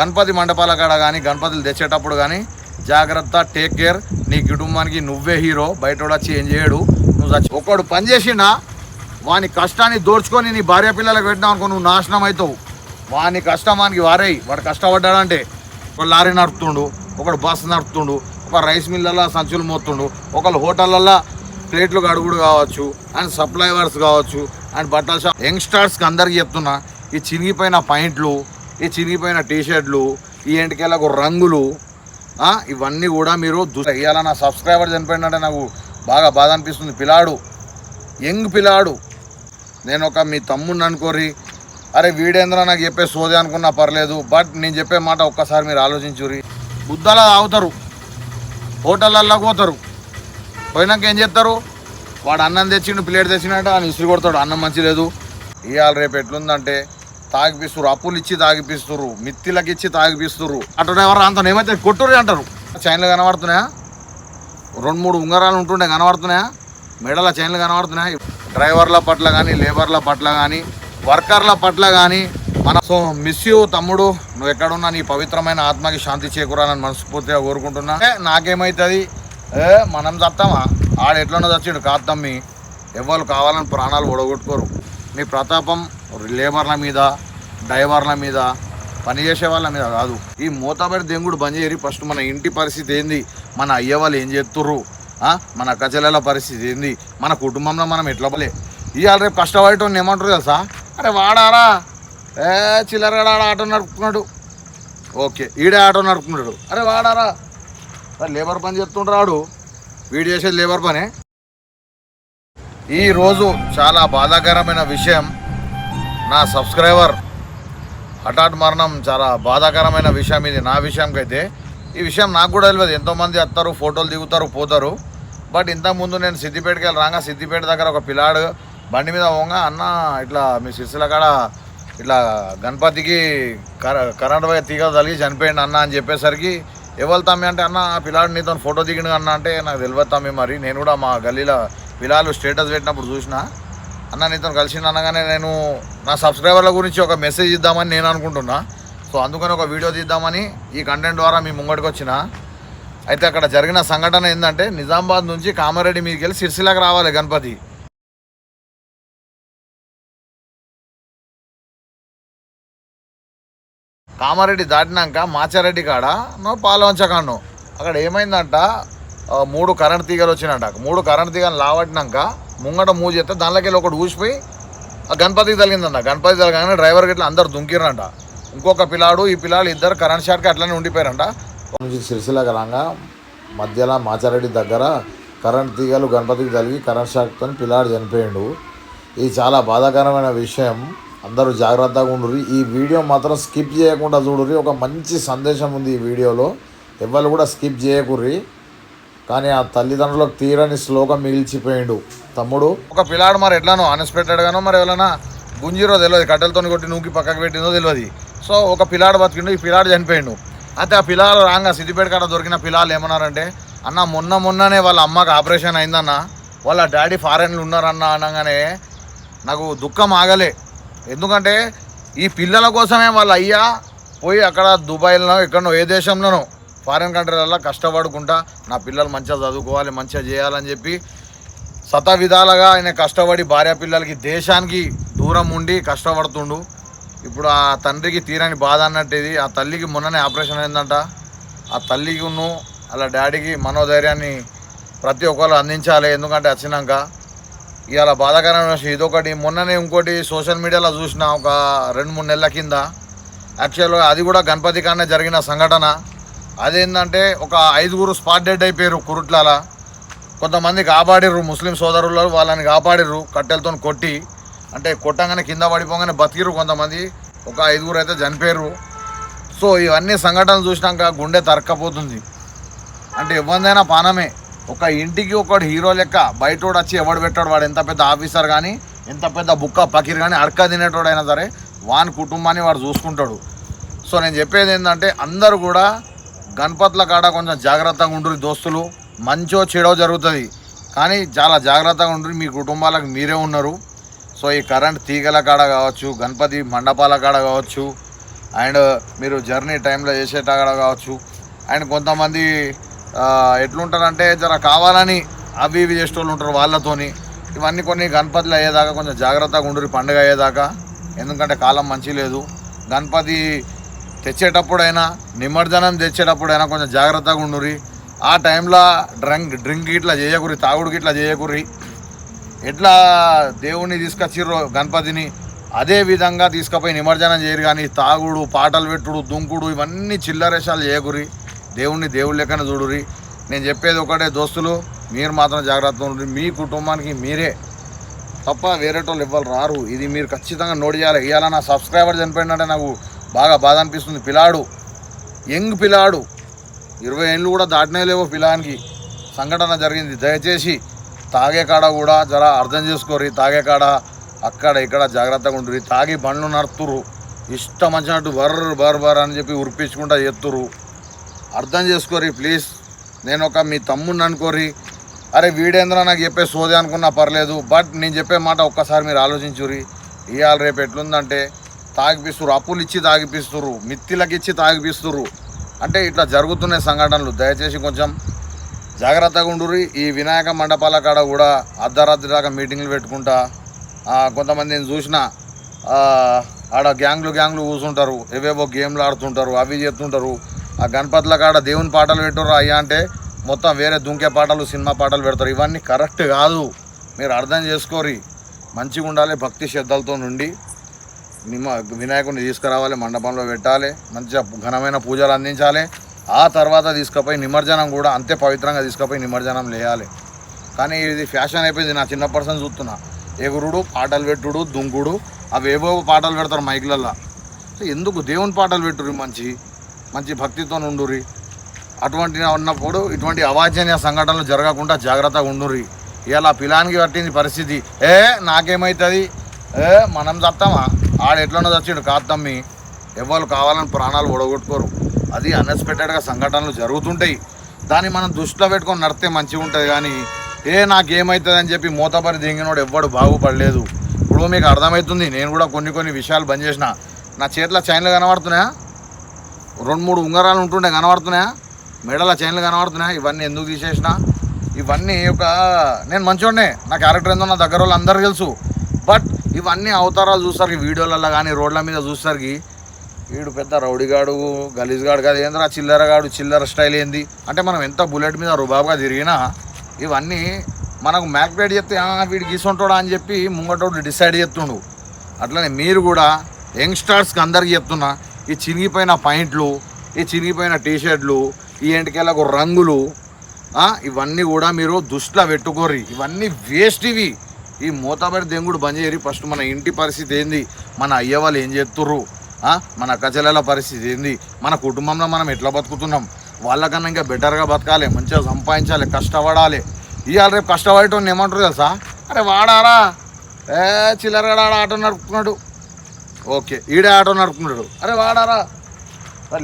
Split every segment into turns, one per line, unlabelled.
గణపతి మండపాల కాడ కానీ గణపతులు తెచ్చేటప్పుడు కానీ జాగ్రత్త టేక్ కేర్ నీ కుటుంబానికి నువ్వే హీరో బయట వచ్చి ఏం చేయడు. నువ్వు చచ్చి ఒకడు పని చేసినా వాని కష్టాన్ని దోచుకొని నీ భార్య పిల్లలకు పెట్టినావు అనుకో నువ్వు నాశనం అవుతావు వాని కష్టం వానికి వారేయి. వాడు కష్టపడ్డాడంటే ఒక లారీ నడుపుతుండు ఒకడు బస్సు నడుపుతుండు ఒక రైస్ మిల్లల్లో సంచులు మోతుండు ఒకళ్ళు హోటళ్ళల్లో ప్లేట్లు గడుగుడు కావచ్చు అండ్ సప్లైవర్స్ కావచ్చు అండ్ బట్టల షాప్. యంగ్స్టర్స్కి అందరికి చెప్తున్నా ఈ చిరిగిపోయిన పాయింట్లు ఈ చిరిగిపోయిన టీషర్ట్లు ఈ ఎంటికెళ్ళకు రంగులు ఇవన్నీ కూడా మీరు దుస్తు ఇవాళ నా సబ్స్క్రైబర్ చనిపోయినంటే నాకు బాగా బాధ అనిపిస్తుంది. పిలాడు యంగ్ పిలాడు. నేను ఒక మీ తమ్ముడిని అనుకోరి అరే వీడేంద్ర నాకు చెప్పే సోదే అనుకున్నా పర్లేదు బట్ నేను చెప్పే మాట ఒక్కసారి మీరు ఆలోచించురి బుద్ధాల తాగుతారు హోటళ్ళల్లో పోతారు. పోయినాక ఏం చేస్తారు? వాడు అన్నం తెచ్చిండు ప్లేట్ తెచ్చినట్టు అని ఇసురు కొడతాడు. అన్నం మంచి లేదు. ఇవాళ రేపు ఎట్లుందంటే తాగిపిస్తురు అప్పులు ఇచ్చి తాగిపిస్తురు మిత్తిలకు ఇచ్చి తాగిపిస్తురు అటు ఎవరు అంత ఏమైతే కొట్టురు అంటారు. చైన్లు కనబడుతున్నాయా? రెండు మూడు ఉంగరాలు ఉంటుండే కనబడుతున్నాయా? మెడల చైన్లు కనబడుతున్నాయి? డ్రైవర్ల పట్ల కానీ లేబర్ల పట్ల కానీ వర్కర్ల పట్ల కానీ మన సో మిస్ యూ తమ్ముడు నువ్వు ఎక్కడున్నా నీ పవిత్రమైన ఆత్మకి శాంతి చేకూరాలని మనస్ఫూర్తిగా కోరుకుంటున్నా. నాకేమవుతుంది ఏ మనం చత్తామా ఆడ ఎట్లనో చచ్చిండు కాదు తమ్మి ఎవరు కావాలని ప్రాణాలు ఒడగొట్టుకోరు మీ ప్రతాపం లేబర్ల మీద డ్రైవర్ల మీద పనిచేసే వాళ్ళ మీద కాదు. ఈ మూతబడి దెంగుడు బంద్ చేయరి ఫస్ట్ మన ఇంటి పరిస్థితి ఏంది? మన అయ్య వాళ్ళు ఏం చేస్తుర్రు? మన అక్కచెల్లెల పరిస్థితి ఏంది? మన కుటుంబంలో మనం ఎట్లా పలే? ఇవాళ రేపు కష్టపడటం ఏమంటారు తెలుసా? అరే వాడారా? ఏ చిల్లరగాడ ఆటో నడుపుతున్నాడు? ఓకే ఈడే ఆటో నడుపుకున్నాడు అరే వాడారా? మరి లేబర్ పని చేస్తుంటాడు వీడు చేసేది లేబర్ పనే. ఈరోజు చాలా బాధాకరమైన విషయం నా సబ్స్క్రైబర్ హఠాత్ మరణం చాలా బాధాకరమైన విషయం ఇది. నా విషయంకైతే ఈ విషయం నాకు కూడా తెలియదు. ఎంతోమంది వస్తారు ఫోటోలు దిగుతారు పోతారు. బట్ ఇంతకుముందు నేను సిద్దిపేటకి వెళ్ళి రాగా సిద్దిపేట దగ్గర ఒక పిల్లాడు బండి మీద పోగా అన్న ఇట్లా మీ సిరిసిల్ల కాడ ఇట్లా గణపతికి కర కరెంట్ పోయి తీగ తగిలి చనిపోయింది అన్న అని చెప్పేసరికి ఎవరు తమ్మి? అంటే అన్న పిల్లాడు నీతో ఫోటో దిగిండు అన్న. అంటే నాకు తెలియదు తమ్మి మరి. నేను కూడా మా గల్లీలో పిల్లలు స్టేటస్ పెట్టినప్పుడు చూసినా అన్న నీతో కలిసిన అనగానే నేను నా సబ్స్క్రైబర్ల గురించి ఒక మెసేజ్ ఇద్దామని నేను అనుకుంటున్నా. సో అందుకని ఒక వీడియో తీద్దామని ఈ కంటెంట్ ద్వారా మీ ముంగడికి వచ్చిన. అయితే అక్కడ జరిగిన సంఘటన ఏంటంటే నిజామాబాద్ నుంచి కామారెడ్డి మీదకి వెళ్ళి సిరిసిలాకి రావాలి గణపతి. కామారెడ్డి దాటినాక మాచారెడ్డి కాడ నో పాలవంచకాండం అక్కడ ఏమైందంట మూడు కరెంట్ తీగలు వచ్చినట్ట మూడు కరెంట్ తీగలు లావట్టినాక ముంగట మూవ్ చేస్తే దానిలోకి ఒకటి ఊసిపోయి ఆ గణపతికి తగిలిందంట. గణపతి తగగానే డ్రైవర్ గిట్ల అందరు దుంకిరంట ఇంకొక పిల్లాడు ఈ పిల్లాడు ఇద్దరు కరెంట్ షాట్కి అట్లనే ఉండిపోయారంట. నుంచి సిరిసిల్లకి రాగా మధ్యలో మాచారెడ్డి దగ్గర కరెంట్ తీగలు గణపతికి తగిలి కరెంట్ షాక్తో పిల్లాడు చనిపోయాడు. ఇది చాలా బాధాకరమైన విషయం. అందరూ జాగ్రత్తగా ఉండుర్రి. ఈ వీడియో మాత్రం స్కిప్ చేయకుండా చూడుర్రి. ఒక మంచి సందేశం ఉంది ఈ వీడియోలో. ఎవరు కూడా స్కిప్ చేయకుర్రి. కానీ ఆ తల్లిదండ్రులకు తీరని శ్లోకం మిగిల్చిపోయిండు. తమ్ముడు. ఒక పిల్లాడు మరి ఎట్లానో అన్ఎక్స్పెక్టెడ్ గానో మరి ఎవరైనా గుంజీరో తెలియదు కట్టెలతో కొట్టి నూకి పక్కకు పెట్టిందో తెలియదు సో ఒక పిల్లాడు బతికిండు ఈ పిల్లాడు చనిపోయిండు. అయితే ఆ పిల్లలు రాగా సిద్దిపేట కాడ దొరికిన పిల్లలు ఏమన్నారంటే అన్న మొన్న మొన్ననే వాళ్ళ అమ్మకి ఆపరేషన్ అయిందన్న. వాళ్ళ డాడీ ఫారెన్లు ఉన్నారన్న అనగానే నాకు దుఃఖం ఆగలే. ఎందుకంటే ఈ పిల్లల కోసమే వాళ్ళ అయ్యా పోయి అక్కడ దుబాయ్లో ఎక్కడనో ఏ దేశంలోనో ఫారిన్ కంట్రీలలో కష్టపడుకుంటా నా పిల్లలు మంచిగా చదువుకోవాలి మంచిగా చేయాలని చెప్పి శత విధాలుగా ఆయన కష్టపడి భార్య పిల్లలకి దేశానికి దూరం ఉండి కష్టపడుతుండు. ఇప్పుడు ఆ తండ్రికి తీరని బాధ అన్నట్టేది ఆ తల్లికి మొన్ననే ఆపరేషన్ అయిందంట. ఆ తల్లికి ఉన్ను అలా డాడీకి మనోధైర్యాన్ని ప్రతి ఒక్కరు అందించాలి. ఎందుకంటే వచ్చినాక ఇవాళ బాధాకరమైన విషయం ఇదొకటి. మొన్ననే ఇంకోటి సోషల్ మీడియాలో చూసిన ఒక రెండు మూడు నెలల కింద యాక్చువల్గా అది కూడా గణపతి కానే జరిగిన సంఘటన. అదేంటంటే ఒక ఐదుగురు స్పాట్ డెడ్ అయిపోయారు కురుట్లాల. కొంతమంది కాపాడిర్రు ముస్లిం సోదరులు వాళ్ళని కాపాడిర్రు కట్టెలతో కొట్టి అంటే కొట్టంగానే కింద పడిపోగానే బతికిరు కొంతమంది. ఒక ఐదుగురు అయితే చనిపోయారు సో ఇవన్నీ సంఘటనలు చూసినాక గుండె తరక్కపోతుంది. అంటే ఎవరిదైనా పానమే. ఒక ఇంటికి ఒకడు హీరో లెక్క బయటోడు వచ్చి ఎవడు పెట్టాడు వాడు ఎంత పెద్ద ఆఫీసర్ కానీ ఎంత పెద్ద బుక్క పకీర్ కానీ అడక తినేటోడైనా సరే వాని కుటుంబాన్ని వాడు చూసుకుంటాడు. సో నేను చెప్పేది ఏంటంటే అందరూ కూడా గణపతుల కాడ కొంచెం జాగ్రత్తగా ఉండరు దోస్తులు. మంచో చెడో జరుగుతుంది. కానీ చాలా జాగ్రత్తగా ఉండ్రి మీ కుటుంబాలకు మీరే ఉన్నారు. సో ఈ కరెంట్ తీగల కాడ కావచ్చు గణపతి మండపాల కాడ కావచ్చు అండ్ మీరు జర్నీ టైంలో చేసేటక్కడ కావచ్చు. అండ్ కొంతమంది ఎట్లుంటారంటే జర కావాలని అవి ఇవి చేసేటోళ్ళు ఉంటారు వాళ్ళతోని. ఇవన్నీ కొన్ని గణపతులు అయ్యేదాకా కొంచెం జాగ్రత్తగా ఉండరు పండుగ అయ్యేదాకా. ఎందుకంటే కాలం మంచి లేదు. గణపతి తెచ్చేటప్పుడైనా నిమజ్జనం తెచ్చేటప్పుడైనా కొంచెం జాగ్రత్తగా ఉండుర్రి. ఆ టైంలో డ్రంక్ డ్రింక్ ఇట్లా చేయకుర్రి తాగుడుకి ఇట్లా చేయకుర్రి. ఎట్లా దేవుణ్ణి తీసుకొచ్చిర్రో గణపతిని అదే విధంగా తీసుకుపోయి నిమజ్జనం చేయరు కానీ తాగుడు పాటలు పెట్టుడు దుంకుడు ఇవన్నీ చిల్లరేషాలు చేయకురి దేవుణ్ణి దేవుడి లెక్కన చూడురి నేను చెప్పేది ఒకటే దోస్తులు మీరు మాత్రం జాగ్రత్తగా ఉండండి మీ కుటుంబానికి మీరే. తప్ప వేరేటోళ్ళు ఇవ్వాలి రారు. ఇది మీరు ఖచ్చితంగా నోట్ చేయాలి. ఇవాళ నా సబ్స్క్రైబర్ చనిపోయిందంటే నాకు బాగా బాధ అనిపిస్తుంది. పిలాడు యంగ్ పిలాడు ఇరవై ఏళ్ళు కూడా దాటినే లేవు పిలానికి సంఘటన జరిగింది. దయచేసి తాగే కాడ కూడా జర అర్థం చేసుకోరి తాగే కాడ అక్కడ ఇక్కడ జాగ్రత్తగా ఉంటుంది తాగి బండ్లు నడుతురు ఇష్టం వచ్చినట్టు బర్ బర్ బర్ అని చెప్పి ఉరిపించుకుంటా ఎత్తురు అర్థం చేసుకోరి ప్లీజ్. నేను ఒక మీ తమ్ముడిని అనుకోరి అరే వీడేంద్ర నాకు చెప్పే సోదే అనుకున్నా పర్లేదు. బట్ నేను చెప్పే మాట ఒక్కసారి మీరు ఆలోచించురి ఇవాళ రేపు ఎట్లుందంటే తాగిపిస్తురు అప్పులు ఇచ్చి తాగిపిస్తురు మిత్తిలకి ఇచ్చి తాగిపిస్తురు అంటే ఇట్లా జరుగుతున్నాయి సంఘటనలు దయచేసి కొంచెం జాగ్రత్తగా ఉండుర్రి. ఈ వినాయక మండపాల కాడ కూడా అర్ధరాత్రి దాకా మీటింగ్లు పెట్టుకుంటా. కొంతమంది నేను చూసిన ఆడ గ్యాంగ్లు గ్యాంగ్లు కూర్చుంటారు ఏవేవో గేమ్లు ఆడుతుంటారు అవి చేస్తుంటారు. ఆ గణపతుల కాడ దేవుని పాటలు పెట్టరు అయ్యా అంటే మొత్తం వేరే దుంకే పాటలు సినిమా పాటలు పెడతారు. ఇవన్నీ కరెక్ట్ కాదు. మీరు అర్థం చేసుకోరి మంచిగా ఉండాలి భక్తి శ్రద్ధలతో నుండి నిమ వినాయకుడిని తీసుకురావాలి మండపంలో పెట్టాలి మంచిగా ఘనమైన పూజలు అందించాలి. ఆ తర్వాత తీసుకుపోయి నిమజ్జనం కూడా అంతే పవిత్రంగా తీసుకుపోయి నిమజ్జనం లేయాలి. కానీ ఇది ఫ్యాషన్ అయిపోయింది నా చిన్న పర్సన్ చూస్తున్నా. ఎగురుడు పాటలు పెట్టుడు దుంకుడు అవి ఏవో పాటలు పెడతారు మైకులల్లో. సో ఎందుకు దేవుని పాటలు పెట్టుర్రి మంచి? మంచి భక్తితో ఉండుర్రి. అటువంటి ఉన్నప్పుడు ఇటువంటి అవాంఛనీయ సంఘటనలు జరగకుండా జాగ్రత్తగా ఉండుర్రి. ఇలా పిలానికి పట్టింది పరిస్థితి. ఏ నాకేమవుతుంది ఏ మనం చస్తామా ఆడ ఎట్లనో కాదు కాత్తమ్మి ఎవరు కావాలని ప్రాణాలు ఒడగొట్టుకోరు అది అన్ఎక్స్పెక్టెడ్గా సంఘటనలు జరుగుతుంటాయి. దాన్ని మనం దృష్టిలో పెట్టుకొని నడితే మంచిగా ఉంటుంది కానీ ఏ నాకేమవుతుంది అని చెప్పి మూతపరి దింగినోడు ఎవ్వడు బాగుపడలేదు. ఇప్పుడు మీకు అర్థమవుతుంది నేను కూడా కొన్ని కొన్ని విషయాలు బంద్ చేసిన. నా చేతిలో చైన్లు కనబడుతున్నాయా? రెండు మూడు ఉంగరాలు ఉంటుండే కనబడుతున్నాయా? మెడల చైన్లు కనబడుతున్నాయా? ఇవన్నీ ఎందుకు తీసేసిన? ఇవన్నీ ఒక నేను మంచోడే నా క్యారెక్టర్ ఏందో నా దగ్గర వాళ్ళు అందరూ తెలుసు. బట్ ఇవన్నీ అవతారాలు చూస్తారు ఈ వీడియోలలో కానీ రోడ్ల మీద చూసరికి వీడు పెద్ద రౌడీగాడు గలీజ్గాడు కాదు ఏంద్రా చిల్లరగాడు చిల్లర స్టైల్ ఏంది? అంటే మనం ఎంత బుల్లెట్ మీద రుబాబుగా తిరిగినా ఇవన్నీ మనకు మ్యాక్పేట్ చెప్తే వీడు గీసుంటాడా? అని చెప్పి ముంగటోడు డిసైడ్ చేస్తుండు. అట్లనే మీరు కూడా యంగ్స్టర్స్కి అందరికీ చెప్తున్నా ఈ చినిగిపోయిన పాయింట్లు ఈ చినిగిపోయిన టీషర్ట్లు ఈ ఎంటికెళ్ళకు రంగులు ఇవన్నీ కూడా మీరు దృష్టిలో పెట్టుకోర్రి. ఇవన్నీ వేస్ట్ ఇవి. ఈ మూతబడి దెంగుడు బంద్ చేయరి. ఫస్ట్ మన ఇంటి పరిస్థితి ఏంది? మన అయ్య వాళ్ళు ఏం చేస్తుర్రు? మన అక్కచెల్లెల పరిస్థితి ఏంది? మన కుటుంబంలో మనం ఎట్లా బతుకుతున్నాం? వాళ్ళకన్నా ఇంకా బెటర్గా బతకాలి మంచిగా సంపాదించాలి కష్టపడాలి. ఇవాళ రేపు కష్టపడటం ఏమంటారు తెలుసా? అరే వాడారా? ఏ చిల్లరగాడ ఆడ ఆటో నడుపుతున్నాడు. ఓకే ఈడే ఆటో నడుపుతున్నాడు. అరే వాడారా?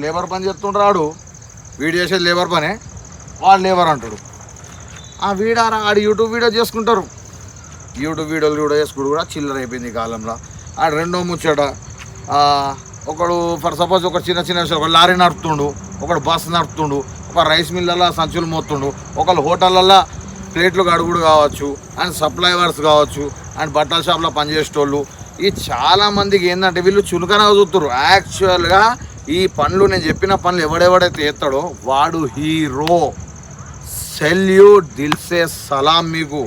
లేబర్ పని చేస్తుంటాడు వీడు చేసేది లేబర్ పనే? వాడు లేబర్ అంటాడు. ఆ వీడారా? ఆడు యూట్యూబ్ వీడియో చేసుకుంటారు. యూట్యూబ్ వీడియోలు కూడా చేసుకుంటూ కూడా చిల్లర అయిపోయింది ఈ కాలంలో. ఆడు రెండో ముచ్చట ఒకడు ఫర్ సపోజ్ ఒక చిన్న చిన్న విషయం, ఒక లారీ నడుపుతుండు ఒకడు బస్ నడుపుతుండు ఒక రైస్ మిల్లల్లో సంచులు మోతుండు ఒకళ్ళు హోటళ్ళల్లో ప్లేట్లు కడుగుడు కావచ్చు అండ్ సప్లైవర్స్ కావచ్చు అండ్ బట్టల షాప్లో పనిచేసేటోళ్ళు ఈ చాలామందికి ఏంటంటే వీళ్ళు చులకనగా చూస్తారు యాక్చువల్గా ఈ పనులు నేను చెప్పిన పనులు ఎవడెవడైతే చేస్తాడో వాడు హీరో సెల్యూట్ దిల్సే సలాం మీకు.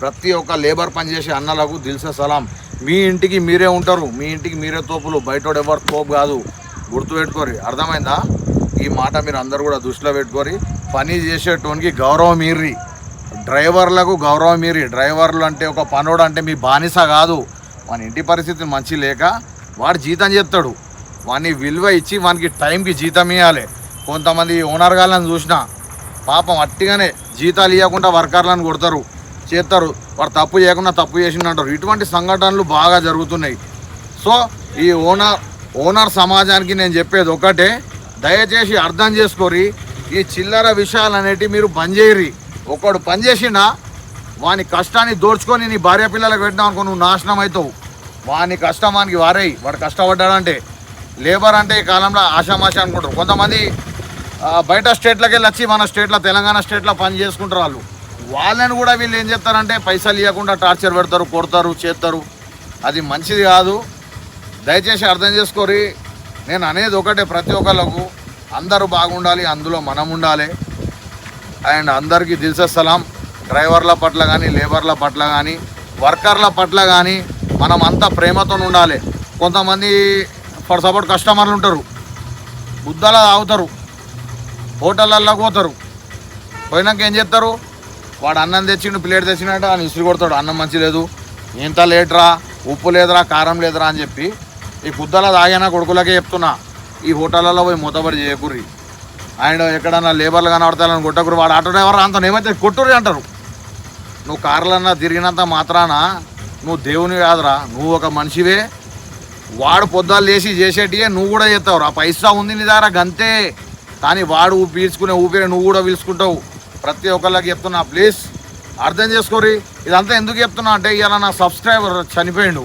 ప్రతి ఒక్క లేబర్ పనిచేసే అన్నలకు దిల్సే సలాం. మీ ఇంటికి మీరే ఉంటారు మీ ఇంటికి మీరే తోపులు బయటోడు ఎవరు తోపు కాదు. గుర్తుపెట్టుకోరి అర్థమైందా? ఈ మాట మీరు అందరు కూడా దృష్టిలో పెట్టుకోరి పని చేసేటోనికి గౌరవం మీర్రి. డ్రైవర్లకు గౌరవం మీరి డ్రైవర్లు అంటే ఒక పనోడు అంటే మీ బానిస కాదు. వాని ఇంటి పరిస్థితి మంచి లేక వాడు జీతం చేస్తాడు. వాని విలువ ఇచ్చి వానికి టైంకి జీతం ఇవ్వాలి కొంతమంది ఓనర్ గాళ్ళని చూసినా పాపం అట్టిగానే జీతాలు ఇవ్వకుండా వర్కర్లను కొడతారు. చేస్తారు వాడు తప్పు చేయకుండా తప్పు చేసిండంటారు. ఇటువంటి సంఘటనలు బాగా జరుగుతున్నాయి. సో ఈ ఓనర్ ఓనర్ సమాజానికి నేను చెప్పేది ఒకటే. దయచేసి అర్థం చేసుకోరి ఈ చిల్లర విషయాలు అనేటివి మీరు బంద్ చేయరి ఒకడు పని చేసినా వాని కష్టాన్ని దోచుకొని నీ భార్య పిల్లలకు పెట్టినావు అనుకో నువ్వు నాశనం అవుతావు వాని కష్టం వానికి వారేయి వాడు కష్టపడ్డాడంటే. లేబర్ అంటే ఈ కాలంలో ఆషామాషి అనుకుంటారు. కొంతమంది బయట స్టేట్లకి వెళ్ళి వచ్చి మన స్టేట్లో తెలంగాణ స్టేట్లో పని చేసుకుంటారు వాళ్ళు. వాళ్ళని కూడా వీళ్ళు ఏం చేస్తారంటే పైసలు ఇవ్వకుండా టార్చర్ పెడతారు కొడతారు చేస్తారు. అది మంచిది కాదు. దయచేసి అర్థం చేసుకోరి. నేను అనేది ఒకటే ప్రతి ఒక్కళ్ళకు. అందరూ బాగుండాలి అందులో మనం ఉండాలి. అండ్ అందరికీ దిల్సే డ్రైవర్ల పట్ల కానీ లేబర్ల పట్ల కానీ వర్కర్ల పట్ల కానీ మనం అంతా ప్రేమతో ఉండాలి. కొంతమంది ఫర్ సపోర్ట్ కస్టమర్లు ఉంటారు. బుద్ధలా తాగుతారు. హోటళ్ళల్లో పోతారు. పోయినాక ఏం చేస్తారు? వాడు అన్నం తెచ్చిండు ప్లేట్ తెచ్చినట్టు అని ఇసురు కొడతాడు అన్నం మంచి లేదు. ఇంత లేట్రా ఉప్పు లేదురా కారం లేదురా అని చెప్పి ఈ బుద్ధలా తాగినా కొడుకులకే చెప్తున్నా. ఈ హోటళ్ళలో పోయి మూతబడి చేయకుర్రి. అండ్ ఎక్కడన్నా లేబర్లు కనబడతారని కొట్టకురు వాడు ఆటో డ్రైవర్ అంత ఏమైతే కొట్టుర్రి అంటారు. నువ్వు కార్లన్నా తిరిగినంత మాత్రాన నువ్వు దేవుని కాదురా. నువ్వు ఒక మనిషివే. వాడు పొద్దాలు లేచి చేసేటియే నువ్వు కూడా చేస్తావు ఆ పైసా ఉంది నీ దగ్గర గంతే. కానీ వాడు పీల్చుకునే ఊపిరి నువ్వు కూడా పీల్చుకుంటావు. ప్రతి ఒక్కళ్ళకి చెప్తున్నా ప్లీజ్ అర్థం చేసుకోరి. ఇదంతా ఎందుకు చెప్తున్నా అంటే ఇవాళ నా సబ్స్క్రైబర్ చనిపోయిండు.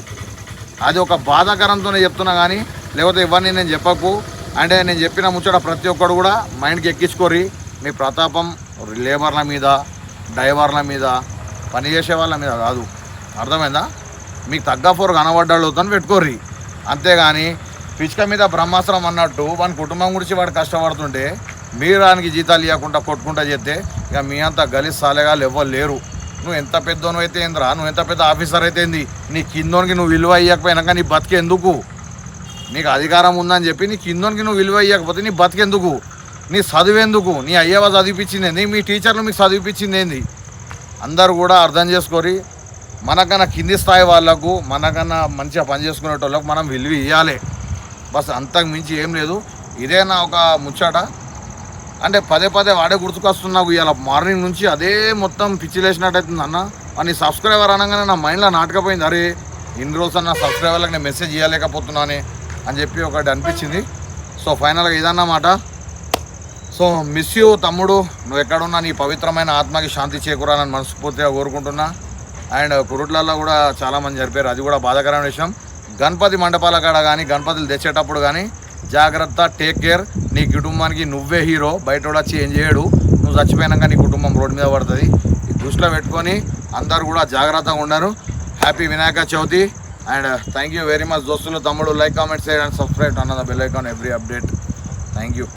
అది ఒక బాధాకరంతోనే చెప్తున్నా కానీ లేకపోతే ఇవన్నీ నేను చెప్పకు. అంటే నేను చెప్పిన ముచ్చట ప్రతి ఒక్కడు కూడా మైండ్కి ఎక్కించుకోరి. మీ ప్రతాపం లేబర్ల మీద డ్రైవర్ల మీద పనిచేసే వాళ్ళ మీద కాదు. అర్థమైందా? మీకు తగ్గ ఫోర్ కనబడ్డాడుతో పెట్టుకోర్రి అంతేగాని పిచ్చుక మీద బ్రహ్మాస్త్రం అన్నట్టు వాని కుటుంబం గురించి వాడు కష్టపడుతుంటే మీరానికి జీతాలు ఇవ్వకుండా కొట్టుకుంటా చేస్తే ఇక మీ అంత గలీజ్ సాలేగాలు ఎవ్వరు లేరు. నువ్వు ఎంత పెద్దోను అయితే ఏందిరా? నువ్వు ఎంత పెద్ద ఆఫీసర్ అయితే ఏంది? నీ కిందోనికి నువ్వు విలువ ఇవ్వకపోయినాక నీ బతికెందుకు నీకు అధికారం ఉందని చెప్పి నీ కిందోనికి నువ్వు విలువ ఇవ్వకపోతే నీ బతికెందుకు నీ చదివేందుకు నీ అయ్యవ చదివిపించింది ఏంది? మీ టీచర్లు మీకు చదివిపించింది ఏంది? అందరూ కూడా అర్థం చేసుకొని మనకన్నా కింది స్థాయి వాళ్ళకు మనకన్నా మంచిగా పని చేసుకునేటోళ్ళకు మనం విలువ ఇవ్వాలి బస్ అంతకు మించి ఏం లేదు. ఇదే నా ఒక ముచ్చట. అంటే పదే పదే వాడే గుర్తుకొస్తున్నావు ఇవాళ మార్నింగ్ నుంచి అదే మొత్తం పిచ్చిలేసినట్టయితుంది అన్న. అని సబ్స్క్రైబర్ అనగానే నా మైండ్లో నాటకపోయింది. అరే ఇన్ని రోజులు అన్న సబ్స్క్రైబర్లకు నేను మెసేజ్ ఇవ్వలేకపోతున్నానే అని చెప్పి ఒకటి అనిపించింది. సో ఫైనల్గా ఇదన్నమాట సో మిస్ యూ తమ్ముడు. నువ్వు ఎక్కడున్నా నీ పవిత్రమైన ఆత్మకి శాంతి చేకూరాలని మనస్ఫూర్తిగా కోరుకుంటున్నా. అండ్ కురుట్లలో కూడా చాలామంది జరిపారు. అది కూడా బాధాకరమైన విషయం. గణపతి మండపాల కాడ కానీ గణపతులు తెచ్చేటప్పుడు కానీ జాగ్రత్త టేక్ కేర్ నీ కుటుంబానికి నువ్వే హీరో బయట కూడా వచ్చి ఏం చేయడు? నువ్వు చచ్చిపోయినాక నీ కుటుంబం రోడ్డు మీద పడుతుంది. దృష్టిలో పెట్టుకొని అందరు కూడా జాగ్రత్తగా ఉన్నారు happy Vinayaka Chavithi and thank you very much దోస్తులు తమ్ముడు. Like comment share and subscribe అన్నది bell icon every update thank you